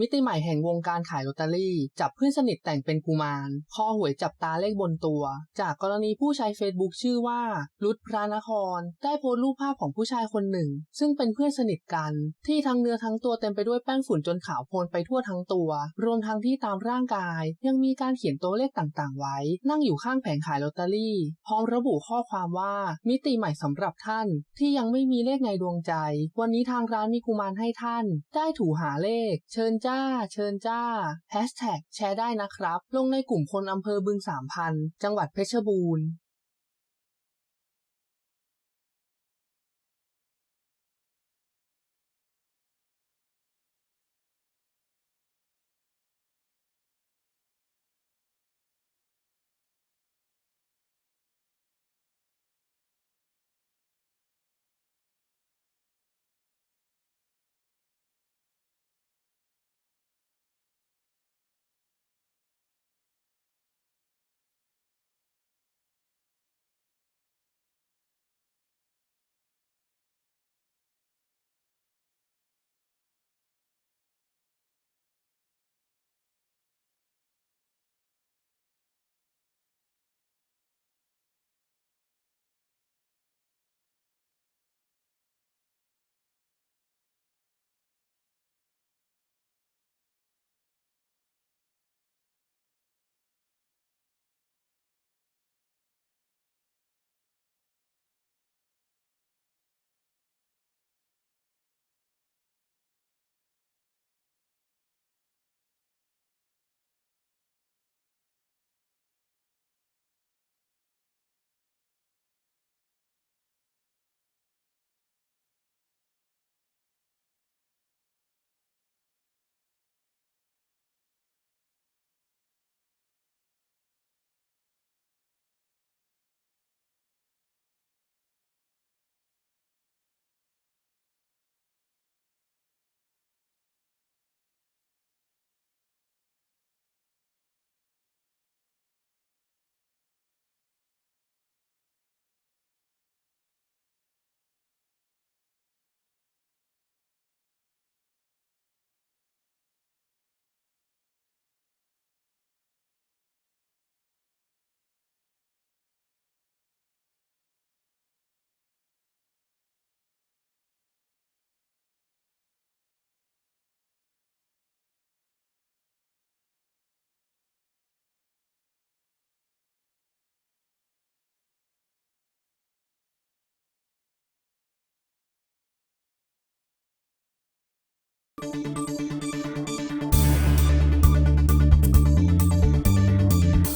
มิติใหม่แห่งวงการขายลอตเตอรี่ จับเพื่อนสนิทแต่งเป็นกุมารคอหวยจับตาเลขบนตัว จากกรณีผู้ใช้เฟซบุ๊กชื่อว่ารุดพระนคร ได้โพสต์รูปภาพของผู้ชายคนหนึ่ง ซึ่งเป็นเพื่อนสนิทกัน ที่ทั้งเนื้อทั้งตัวเต็มไปด้วยแป้งฝุ่นจนขาวโพลนไปทั่วทั้งตัว รวมทั้งที่ตามร่างกาย ยังมีการเขียนตัวเลขต่างๆ ไว้ นั่งอยู่ข้างแผงขายลอตเตอรี่ พร้อมระบุข้อความว่ามิติใหม่สำหรับท่าน ที่ยังไม่มีเลขในดวงใจ วันนี้ทางร้านมีกุมารให้ท่าน ได้ถูหาเลข เชิญจ้า เชิญจ้าแฮชแท็กแชร์ได้นะครับ ลงในกลุ่มคนอำเภอบึงสามพัน จังหวัดเพชรบูรณ์